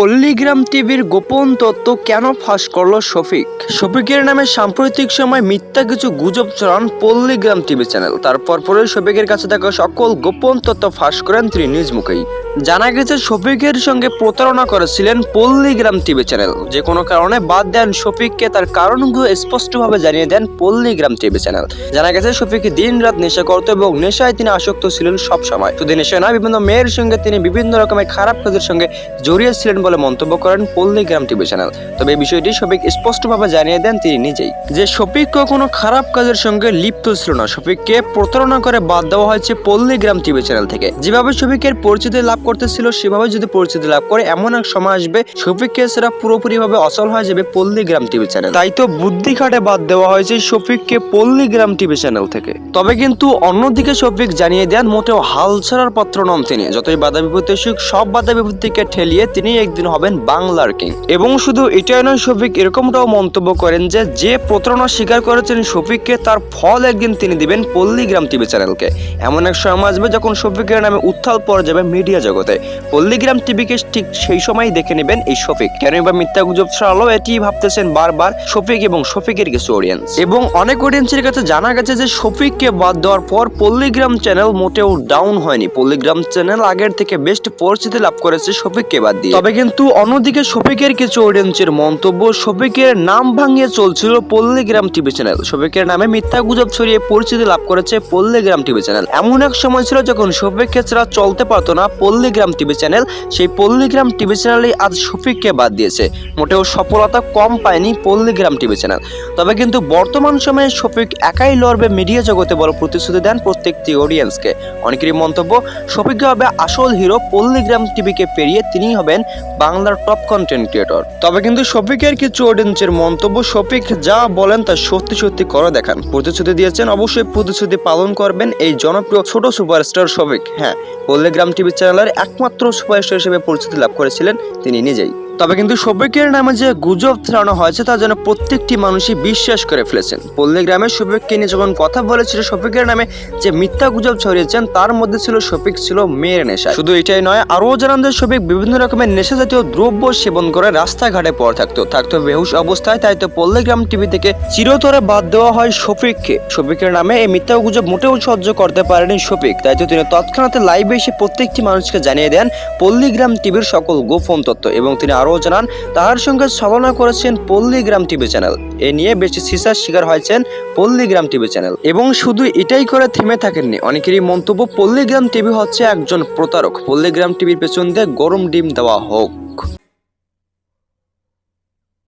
পল্লীগ্রাম টিভির গোপন তথ্য কেন ফাঁস করল শফিক? শফিকের নামে সাম্প্রতিক সময় মিথ্যা কিছু গুজব ছড়ান পল্লীগ্রাম টিভি চ্যানেল। তারপর পরে শফিকের কাছে থাকা সকল গোপন তত্ত্ব ফাঁস করেন তিনি নিজ মুখেই। জানা গেছে, শফিকের সঙ্গে প্রতারণা করেছিলেন পল্লীগ্রাম টিভি চ্যানেল। যে কোনো কারণে বাদ দেন শফিককে, তার কারণগুলো স্পষ্টভাবে জানিয়ে দেন পল্লীগ্রাম টিভি চ্যানেল। জানা গেছে, শফিক দিন রাত নেশা করত এবং নেশায় তিনি আসক্ত ছিলেন সব সময় শুধু নেশা নয়, বিভিন্ন মেয়ের সঙ্গে তিনি বিভিন্ন রকমের খারাপ কাজের সঙ্গে জড়িয়েছিলেন বলে মন্তব্য করেন পল্লীগ্রাম টিভি চ্যানেল। তবে এই বিষয়টি শফিক স্পষ্টভাবে জানিয়ে দেন তিনি নিজেই। যে শফিক কখনো খারাপ কাজের সঙ্গে লিপ্ত ছিল না, শফিককে প্রতারণা করে বাদ দেওয়া হয়েছে পল্লীগ্রাম টিভি চ্যানেল থেকে। যেভাবে শফিকের পরিচিতি লাভ করতেছিল, সেভাবে যদি পরিচিতি লাভ করে, এমন এক সময় আসবে, শফিককে সেটা পুরোপুরি ভাবে অচল হয়ে যাবে পল্লীগ্রাম টিভি চ্যানেল। তাই তো বুদ্ধি খাটে বাদ দেওয়া হয়েছে শফিককে পল্লী গ্রাম টিভি চ্যানেল থেকে। তবে কিন্তু অন্যদিকে শফিক জানিয়ে দেন, মোটেও হাল ছাড়ার পাত্র নন তিনি। যতই বাধা বিপত্তি সব বাধা বিপত্তিকে ঠেলিয়ে তিনি একদিন হবেন বাংলার কিং। এবং শুধু এটাই নয়, শফিক, এরকমটাও মন্তব্য করেন যে যে প্রতারণা স্বীকার করেছেন শফিককে, তার ফল একদিন তিনি দিবেন পল্লীগ্রাম টিভি চ্যানেলকে। এমন এক সময় আসবে যখন শফিকের নামে উত্থাল পড়ে যাবে মিডিয়া জগতে। পল্লীগ্রাম টিভিকে ঠিক সেই সময় দেখে নেবেন এই শফিক। কেন বা মিথ্যা গুজব ছড়ালো এটি ভাবতেছেন বারবার শফিক এবং শফিকের কিছু অডিয়েন্স এবং অনেক অডিয়েন্সের কাছে জানা গেছে যে, শফিককে বাদ দেওয়ার পর পল্লীগ্রাম চ্যানেল মোটেও ডাউন হয়নি। পল্লীগ্রাম চ্যানেল আগের থেকে বেস্ট পরিচিতি লাভ করেছে শফিককে বাদ দিয়ে। তবে কিন্তু অন্যদিকে শফিকের কিছু অডিয়েন্সের মন্তব্য শফিকের নাম ভাঙিয়ে চলছিল পল্লীগ্রাম টিভি চ্যানেল শফিকের নামে মিথ্যা গুজব ছড়িয়ে পরিচিতি লাভ করেছে পল্লীগ্রাম টিভি চ্যানেল এমন এক সময় ছিল যখন শফিককে ছাড়া চলতে পারতো না পল্লীগ্রাম টিভি চ্যানেল সেই পল্লীগ্রাম টিভি চ্যানেলেই আজ শফিককে বাদ দিয়েছে। মোটেও সফলতা কম পায়নি পল্লীগ্রাম টিভি চ্যানেল তবে কিন্তু বর্তমান সময়ে শফিক একাই লড়বে মিডিয়া জগতে বড় প্রতিশ্রুতি দেন প্রত্যেকটি অডিয়েন্সকে অনেকেরই মন্তব্য শফিক হবে আসল হিরো পল্লীগ্রাম টিভিকে পেরিয়ে তিনিই হবেন বাংলার টপ কন্টেন্ট ক্রিয়েটর তবে কিন্তু শফিকের কিছু অডিয়েন্সের মন্তব্য? শফিক যা বলেন তা সত্যি সত্যি করে দেখান। প্রতিশ্রুতি দিয়েছেন, অবশ্যই প্রতিশ্রুতি পালন করবেন এই জনপ্রিয় ছোট সুপারস্টার শফিক। হ্যাঁ পল্লেগ্রাম টিভি চ্যানেলের একমাত্র সুপারস্টার হিসেবে পরিচিতি লাভ করেছিলেন তিনি নিজেই। তবে কিন্তু শফিকের নামে যে গুজব ছড়ানো হয়েছে তা যেন প্রত্যেকটি মানুষই বিশ্বাস করে ফেলেছেন। পল্লীগ্রামে শফিককে নিয়ে যখন কথা বলেছিল শফিকের নামে যে মিথ্যা গুজব ছড়িয়েছেন, তার মধ্যে ছিল শফিক ছিল মেয়ের নেশা। শুধু এটাই নয়, আরও জানান যে শফিক বিভিন্ন রকমের নেশা জাতীয় দ্রব্য সেবন করে রাস্তাঘাটে পড়ে থাকতো। থাকতো বেহুশ অবস্থায়, তাই তো পল্লীগ্রাম টিভি থেকে চিরতরে বাদ দেওয়া হয় শফিককে শফিকের নামে এই মিথ্যা গুজব মোটেও সহ্য করতে পারেনি শফিক তাই তো তিনি তৎক্ষণাৎ লাইভে এসে প্রত্যেকটি মানুষকে জানিয়ে দেন পল্লীগ্রাম টিভির সকল গোপন তথ্য এবং তিনি আরও জানান তাহার সঙ্গে ছলনা করেছেন পল্লীগ্রাম টিভি চ্যানেল। এ নিয়ে বেশি সিসার শিকার হয়েছেন পল্লীগ্রাম টিভি চ্যানেল। এবং শুধু এটাই করে থেমে থাকেননি, অনেকেরই মন্তব্য, পল্লীগ্রাম টিভি হচ্ছে একজন প্রতারক। পল্লীগ্রাম টিভির পেছন দিয়ে গরম ডিম দেওয়া হোক।